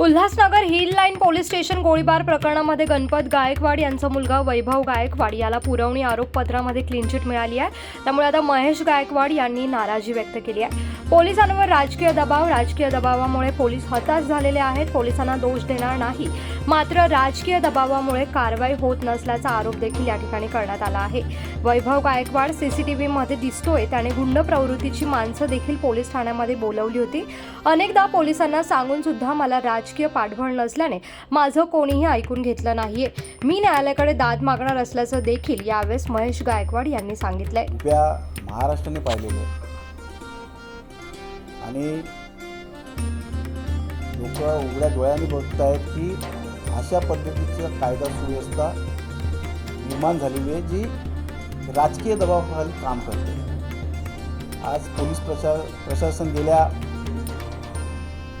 Ulhasnagar hill line police station गोळीबार प्रकरणामध्ये गणपत गायकवाड यांचा मुलगा वैभव गायकवाड याला पुरवणी आरोपपत्रामध्ये क्लीनचिट मिळाली आहे. त्यामुळे आता महेश गायकवाड यांनी नाराजी व्यक्त केली आहे. पोलिसांवर राजकीय दबाव राजकीय दबावामुळे पोलीस हताश झालेले आहेत. पोलिसांना दोष देणार नाही. मात्र राजकीय दबावामुळे कारवाई होत नसल्याचा आरोप देखील या ठिकाणी करण्यात आला आहे. वैभव गायकवाड सीसीटीव्हीमध्ये दिसतोय. त्याने गुंड प्रवृत्तीची माणसं देखील पोलीस ठाण्यामध्ये बोलवली होती. अनेकदा पोलिसांना सांगून सुद्धा मला राजकीय पाठबळ नसल्याने माझं कोणीही ऐकून घेतलं नाहीये. मी न्यायालयाकडे दाद मागणार असल्याचं देखील यावेळेस महेश गायकवाड यांनी सांगितलंय. महाराष्ट्राने पाहिलेलं आणि लोक उघड्या डोळ्यांनी बघत आहेत की अशा पद्धतीचा कायदा सुव्यवस्था निर्माण झालेली आहे जी राजकीय दबावाखाली काम करते. आज पोलीस प्रशा प्रशासन गेल्या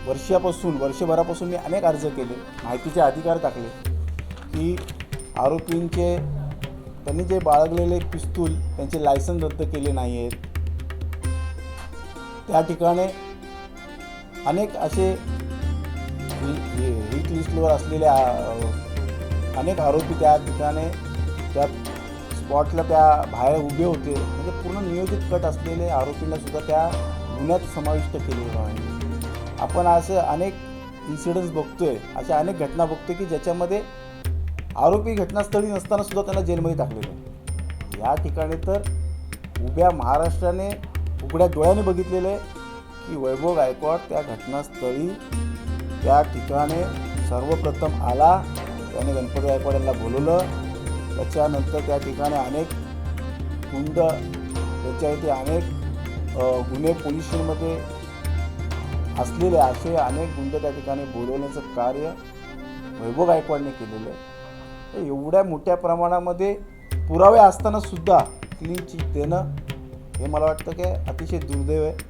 वर्षापासून वर्षभरापासून मी अनेक अर्ज केले माहितीचे अधिकार टाकले की आरोपींचे त्यांनी जे बाळगलेले पिस्तूल त्यांचे लायसन रद्द केले नाही आहेत त्या ठिकाणी अनेक असे हिट लिस्टवर असलेले अनेक आरोपी त्या ठिकाणी त्या स्पॉटला त्या बाहेर उभे होते. म्हणजे पूर्ण नियोजित कट असलेले आरोपींना सुद्धा त्या गुन्ह्यात समाविष्ट केलेलं आहे. आपण असे अनेक इन्सिडन्स बघतोय अशा अनेक घटना बघतोय की ज्याच्यामध्ये आरोपी घटनास्थळी नसताना सुद्धा त्यांना जेलमध्ये टाकलेलं या ठिकाणी तर उभ्या महाराष्ट्राने उघड्या डोळ्याने बघितलेलं आहे की वैभव गायकवाड त्या घटनास्थळी त्या ठिकाणी सर्वप्रथम आला. त्याने गणपती गायकवाड यांना बोलवलं. त्याच्यानंतर त्या ठिकाणी अनेक गुंड इथे अनेक गुन्हे पोलिसमध्ये असलेले असे अनेक गुंड त्या ठिकाणी बोलवण्याचं कार्य वैभव गायकवाडने केलेलं आहे. तर एवढ्या मोठ्या प्रमाणामध्ये पुरावे असतानासुद्धा क्लीन चिट देणं हे मला वाटतं की अतिशय दुर्दैव आहे.